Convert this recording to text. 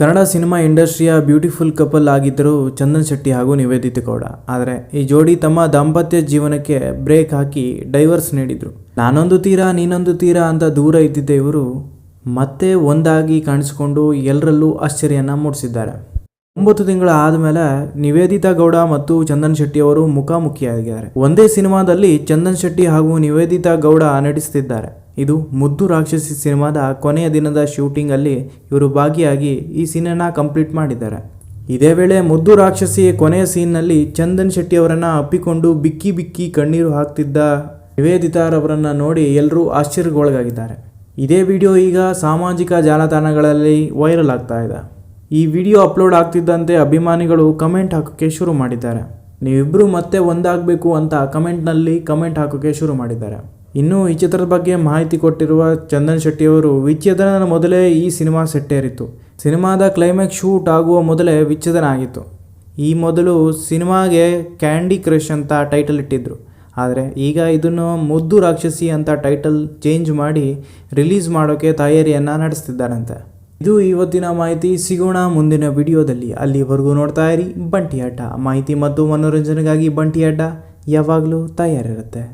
Kannada cinema ಇಂಡಸ್ಟ್ರಿಯ beautiful couple ಆಗಿದ್ದರು ಚಂದನ್ ಶೆಟ್ಟಿ ಹಾಗೂ ನಿವೇದಿತ ಗೌಡ. ಆದರೆ ಈ ಜೋಡಿ ತಮ್ಮ ದಾಂಪತ್ಯ ಜೀವನಕ್ಕೆ ಬ್ರೇಕ್ ಹಾಕಿ ಡೈವರ್ಸ್ ನೀಡಿದ್ರು. ನಾನೊಂದು ತೀರಾ, ನೀನೊಂದು ತೀರಾ ಅಂತ ದೂರ ಇದ್ದಿದ್ದ ಇವರು ಮತ್ತೆ ಒಂದಾಗಿ ಕಾಣಿಸಿಕೊಂಡು ಎಲ್ಲರಲ್ಲೂ ಆಶ್ಚರ್ಯನ ಮೂಡಿಸಿದ್ದಾರೆ. ಒಂಬತ್ತು ತಿಂಗಳ ಆದಮೇಲೆ ನಿವೇದಿತಾ ಗೌಡ ಮತ್ತು ಚಂದನ್ ಶೆಟ್ಟಿ ಅವರು ಮುಖಾಮುಖಿಯಾಗಿದ್ದಾರೆ. ಒಂದೇ ಸಿನಿಮಾದಲ್ಲಿ ಚಂದನ್ ಶೆಟ್ಟಿ ಹಾಗೂ ನಿವೇದಿತಾ ಗೌಡ ನಟಿಸುತ್ತಿದ್ದಾರೆ ಇದು ಮುದ್ದು ರಾಕ್ಷಸಿ ಸಿನಿಮಾದ ಕೊನೆಯ ದಿನದ ಶೂಟಿಂಗಲ್ಲಿ ಇವರು ಭಾಗಿಯಾಗಿ ಈ ಸೀನನ್ನು ಕಂಪ್ಲೀಟ್ ಮಾಡಿದ್ದಾರೆ. ಇದೇ ವೇಳೆ ಮುದ್ದು ರಾಕ್ಷಸಿ ಕೊನೆಯ ಸೀನ್ನಲ್ಲಿ ಚಂದನ್ ಶೆಟ್ಟಿ ಅವರನ್ನ ಅಪ್ಪಿಕೊಂಡು ಬಿಕ್ಕಿ ಬಿಕ್ಕಿ ಕಣ್ಣೀರು ಹಾಕ್ತಿದ್ದ ನಿವೇದಿತಾರವರನ್ನು ನೋಡಿ ಎಲ್ಲರೂ ಆಶ್ಚರ್ಯಗೊಳಗಾಗಿದ್ದಾರೆ. ಇದೇ ವಿಡಿಯೋ ಈಗ ಸಾಮಾಜಿಕ ಜಾಲತಾಣಗಳಲ್ಲಿ ವೈರಲ್ ಆಗ್ತಾ ಇದೆ. ಈ ವಿಡಿಯೋ ಅಪ್ಲೋಡ್ ಆಗ್ತಿದ್ದಂತೆ ಅಭಿಮಾನಿಗಳು ಕಮೆಂಟ್ ಹಾಕೋಕ್ಕೆ ಶುರು ಮಾಡಿದ್ದಾರೆ. ನೀವಿಬ್ಬರೂ ಮತ್ತೆ ಒಂದಾಗಬೇಕು ಅಂತ ಕಮೆಂಟ್ನಲ್ಲಿ ಕಮೆಂಟ್ ಹಾಕೋಕ್ಕೆ ಶುರು ಮಾಡಿದ್ದಾರೆ. ಇನ್ನು ಈ ಚಿತ್ರದ ಬಗ್ಗೆ ಮಾಹಿತಿ ಕೊಟ್ಟಿರುವ ಚಂದನ್ ಶೆಟ್ಟಿಯವರು ವಿಚ್ಛೇದನ ಮೊದಲೇ ಈ ಸಿನಿಮಾ ಸೆಟ್ಟೇರಿತ್ತು. ಸಿನಿಮಾದ ಕ್ಲೈಮ್ಯಾಕ್ಸ್ ಶೂಟ್ ಆಗುವ ಮೊದಲೇ ವಿಚ್ಛೇದನ ಆಗಿತ್ತು. ಈ ಮೊದಲು ಸಿನಿಮಾಗೆ ಕ್ಯಾಂಡಿ ಕ್ರಶ್ ಅಂತ ಟೈಟಲ್ ಇಟ್ಟಿದ್ದರು ಆದರೆ ಈಗ ಇದನ್ನು ಮುದ್ದು ರಾಕ್ಷಸಿ ಅಂತ ಟೈಟಲ್ ಚೇಂಜ್ ಮಾಡಿ ರಿಲೀಸ್ ಮಾಡೋಕ್ಕೆ ತಯಾರಿಯನ್ನು ನಡೆಸ್ತಿದ್ದಾರಂತೆ. ಇದು ಇವತ್ತಿನ ಮಾಹಿತಿ. ಸಿಗೋಣ ಮುಂದಿನ ವಿಡಿಯೋದಲ್ಲಿ. ಅಲ್ಲಿವರೆಗೂ ನೋಡ್ತಾ ಇರಿ ಬಂಟಿ ಅಡ್ಡ ಮಾಹಿತಿ ಮತ್ತು ಮನೋರಂಜನೆಗಾಗಿ ಬಂಟಿ ಅಡ್ಡ ಯಾವಾಗಲೂ ತಯಾರಿರುತ್ತೆ.